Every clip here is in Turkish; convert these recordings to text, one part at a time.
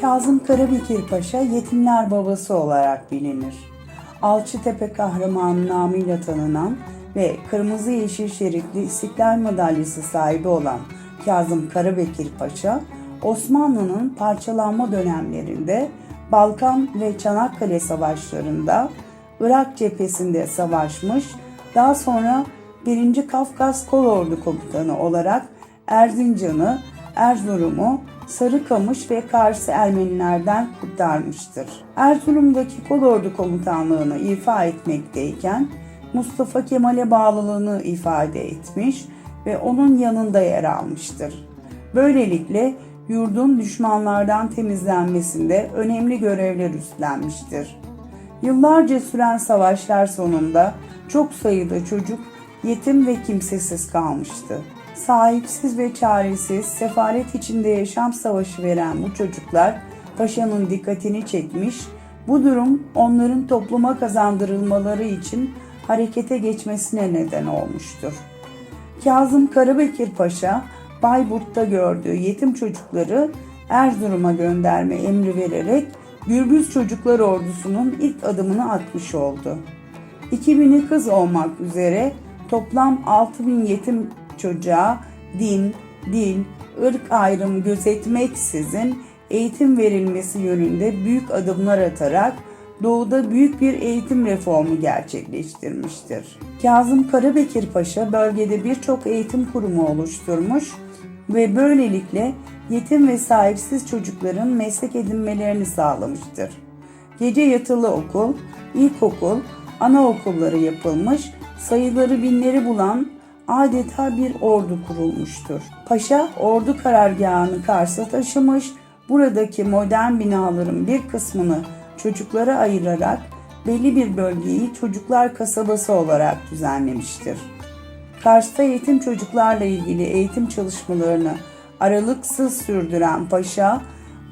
Kazım Karabekir Paşa yetimler babası olarak bilinir. Alçıtepe kahramanı namıyla tanınan ve kırmızı yeşil şeritli İstiklal Madalyası sahibi olan Kazım Karabekir Paşa, Osmanlı'nın parçalanma dönemlerinde Balkan ve Çanakkale savaşlarında Irak cephesinde savaşmış, daha sonra 1. Kafkas Kolordu Komutanı olarak Erzincan'ı, Erzurum'u, Sarıkamış ve Kars'ı Ermenilerden kurtarmıştır. Erzurum'daki kolordu komutanlığını ifa etmekteyken Mustafa Kemal'e bağlılığını ifade etmiş ve onun yanında yer almıştır. Böylelikle yurdun düşmanlardan temizlenmesinde önemli görevler üstlenmiştir. Yıllarca süren savaşlar sonunda çok sayıda çocuk yetim ve kimsesiz kalmıştı. Sahipsiz ve çaresiz, sefalet içinde yaşam savaşı veren bu çocuklar paşanın dikkatini çekmiş, bu durum onların topluma kazandırılmaları için harekete geçmesine neden olmuştur. Kazım Karabekir Paşa, Bayburt'ta gördüğü yetim çocukları Erzurum'a gönderme emri vererek Gürbüz Çocuklar Ordusu'nun ilk adımını atmış oldu. 2000'i kız olmak üzere toplam 6000 yetim çocuğa din, dil, ırk ayrımı gözetmeksizin eğitim verilmesi yönünde büyük adımlar atarak doğuda büyük bir eğitim reformu gerçekleştirmiştir. Kazım Karabekir Paşa bölgede birçok eğitim kurumu oluşturmuş ve böylelikle yetim ve sahipsiz çocukların meslek edinmelerini sağlamıştır. Gece yatılı okul, ilkokul, anaokulları yapılmış, sayıları binleri bulan adeta bir ordu kurulmuştur. Paşa ordu karargahını Kars'a taşımış, buradaki modern binaların bir kısmını çocuklara ayırarak belli bir bölgeyi çocuklar kasabası olarak düzenlemiştir. Kars'ta yetim çocuklarla ilgili eğitim çalışmalarını aralıksız sürdüren Paşa,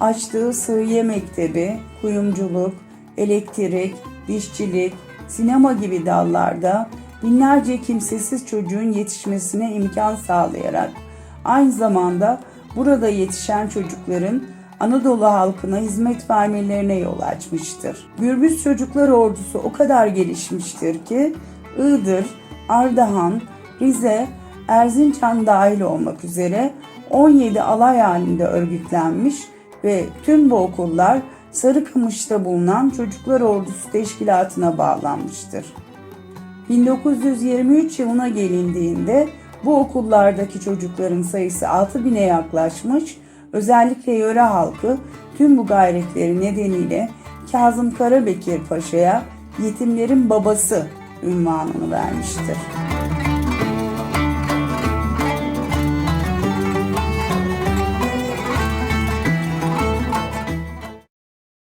açtığı Sığıye Mektebi, kuyumculuk, elektrik, dişçilik, sinema gibi dallarda binlerce kimsesiz çocuğun yetişmesine imkan sağlayarak aynı zamanda burada yetişen çocukların Anadolu halkına hizmet vermelerine yol açmıştır. Gürbüz Çocuklar Ordusu o kadar gelişmiştir ki Iğdır, Ardahan, Rize, Erzincan dahil olmak üzere 17 alay halinde örgütlenmiş ve tüm bu okullar Sarıkamış'ta bulunan Çocuklar Ordusu Teşkilatı'na bağlanmıştır. 1923 yılına gelindiğinde bu okullardaki çocukların sayısı 6000'e yaklaşmış, özellikle yöre halkı tüm bu gayretleri nedeniyle Kazım Karabekir Paşa'ya yetimlerin babası ünvanını vermiştir.